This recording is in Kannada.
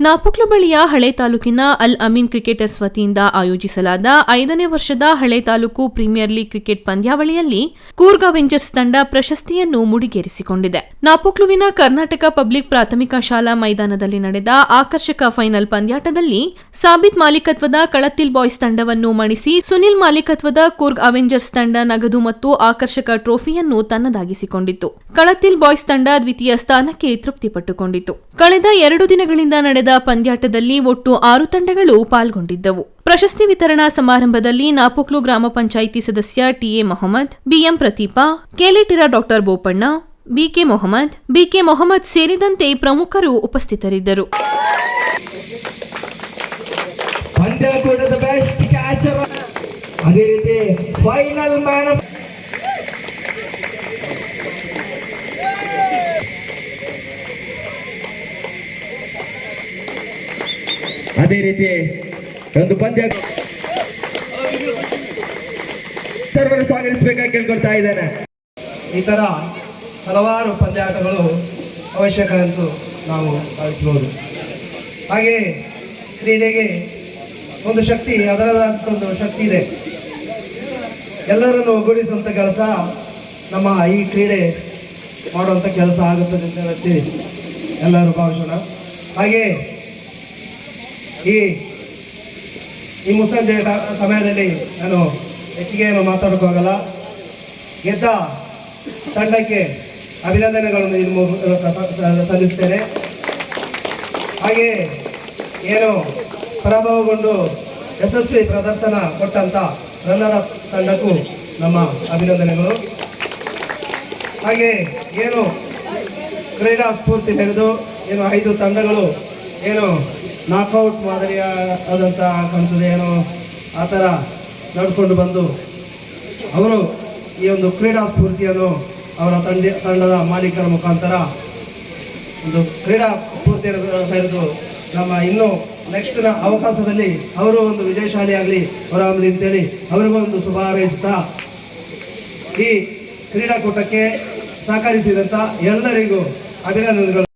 ನಾಪುಕ್ಲು ಬಳಿಯ ಹಳೆ ತಾಲೂಕಿನ ಅಲ್ ಅಮೀನ್ ಕ್ರಿಕೆಟರ್ಸ್ ವತಿಯಿಂದ ಆಯೋಜಿಸಲಾದ ಐದನೇ ವರ್ಷದ ಹಳೆ ತಾಲೂಕು ಪ್ರೀಮಿಯರ್ ಲೀಗ್ ಕ್ರಿಕೆಟ್ ಪಂದ್ಯಾವಳಿಯಲ್ಲಿ ಕೂರ್ಗ್ ಅವೆಂಜರ್ಸ್ ತಂಡ ಪ್ರಶಸ್ತಿಯನ್ನು ಮುಡಿಗೇರಿಸಿಕೊಂಡಿದೆ. ನಾಪುಕ್ಲುವಿನ ಕರ್ನಾಟಕ ಪಬ್ಲಿಕ್ ಪ್ರಾಥಮಿಕ ಶಾಲಾ ಮೈದಾನದಲ್ಲಿ ನಡೆದ ಆಕರ್ಷಕ ಫೈನಲ್ ಪಂದ್ಯಾಟದಲ್ಲಿ ಸಾಬಿತ್ ಮಾಲೀಕತ್ವದ ಕಳತಿಲ್ ಬಾಯ್ಸ್ ತಂಡವನ್ನು ಮಣಿಸಿ ಸುನಿಲ್ ಮಾಲೀಕತ್ವದ ಕೂರ್ಗ್ ಅವೆಂಜರ್ಸ್ ತಂಡ ನಗದು ಮತ್ತು ಆಕರ್ಷಕ ಟ್ರೋಫಿಯನ್ನು ತನ್ನದಾಗಿಸಿಕೊಂಡಿತು ಕಳತಿಲ್ ಬಾಯ್ಸ್ ತಂಡ ದ್ವಿತೀಯ ಸ್ಥಾನಕ್ಕೆ ತೃಪ್ತಿಪಟ್ಟುಕೊಂಡಿತು ಕಳೆದ ಎರಡು ದಿನಗಳಿಂದ ನಡೆದ ಪಂದ್ಯಾಟದಲ್ಲಿ ಒಟ್ಟು ಆರು ತಂಡಗಳು ಪಾಲ್ಗೊಂಡಿದ್ದವು. ಪ್ರಶಸ್ತಿ ವಿತರಣಾ ಸಮಾರಂಭದಲ್ಲಿ ನಾಪುಕ್ಲು ಗ್ರಾಮ ಪಂಚಾಯಿತಿ ಸದಸ್ಯ TA Mohammed, BM Pratheepa, Kelitira doctor Bopanna, BK Mohammed BK Mohammed ಸೇರಿದಂತೆ ಪ್ರಮುಖರು ಉಪಸ್ಥಿತರಿದ್ದರು. ಅದೇ ರೀತಿ ಫೈನಲ್ ಮ್ಯಾನ್ ಅದೇ ರೀತಿ ಒಂದು ಪಂದ್ಯ ಸರ್ವರು ಸ್ವಾಗತಿಸಬೇಕಾಗಿ ಕೇಳ್ಕೊಳ್ತಾ ಇದ್ದೇನೆ. ಈ ತರ ಹಲವಾರು ಪಂದ್ಯಾಟಗಳು ಅವಶ್ಯಕ ಎಂದು ನಾವು ಭಾವಿಸಬಹುದು. ಹಾಗೆ ಕ್ರೀಡೆಗೆ ಒಂದು ಶಕ್ತಿ ಅದರದಂಥ ಒಂದು ಶಕ್ತಿ ಇದೆ. ಎಲ್ಲರನ್ನು ಒಗ್ಗೂಡಿಸುವಂಥ ಕೆಲಸ ನಮ್ಮ ಈ ಕ್ರೀಡೆ ಮಾಡುವಂಥ ಕೆಲಸ ಆಗುತ್ತದೆ ಅಂತ ಹೇಳ್ತೀವಿ. ಎಲ್ಲರೂ ಭಾವಿಸೋಣ ಹಾಗೆ ಈ ಈ ಮುಸ್ಸಂಜೆ ಸಮಯದಲ್ಲಿ ನಾನು ಹೆಚ್ಚಿಗೆ ಮಾತಾಡೋಕ್ಕಾಗಲ್ಲ ಗೆದ್ದ ತಂಡಕ್ಕೆ ಅಭಿನಂದನೆಗಳನ್ನು ಸ- ಸಲ್ಲಿಸ್ತೇನೆ. ಹಾಗೆ ಏನು ಪರಾಭವಗೊಂಡು ಯಶಸ್ವಿ ಪ್ರದರ್ಶನ ಕೊಟ್ಟಂಥ ರನ್ನರ ತಂಡಕ್ಕೂ ನಮ್ಮ ಅಭಿನಂದನೆಗಳು. ಹಾಗೆ ಏನು ಕ್ರೀಡಾ ಸ್ಫೂರ್ತಿ ತೆರೆದು, ಏನು ಐದು ತಂಡಗಳು ಏನು ನಾಕೌಟ್ ಮಾದರಿಯ ಆದಂಥ ಕಂತದ್ದು ಏನು ಆ ಥರ ನಡ್ಕೊಂಡು ಬಂದು ಅವರು ಈ ಒಂದು ಕ್ರೀಡಾ ಸ್ಫೂರ್ತಿಯನ್ನು ಅವರ ತಂಡ ತಂಡದ ಮಾಲೀಕರ ಮುಖಾಂತರ ಒಂದು ಕ್ರೀಡಾ ಸ್ಫೂರ್ತಿಯನ್ನು ತೆರೆದು ನಮ್ಮ ಇನ್ನೂ ನೆಕ್ಸ್ಟ್ನ ಅವಕಾಶದಲ್ಲಿ ಅವರು ಒಂದು ವಿಜಯಶಾಲಿ ಆಗಲಿ ಹೊರಹೊಮ್ಮಲಿ ಅಂತೇಳಿ ಅವರಿಗೂ ಒಂದು ಶುಭ ಹಾರೈಸುತ್ತಾ ಈ ಕ್ರೀಡಾಕೂಟಕ್ಕೆ ಸಹಕರಿಸಿದಂಥ ಎಲ್ಲರಿಗೂ ಅಭಿನಂದನೆಗಳು.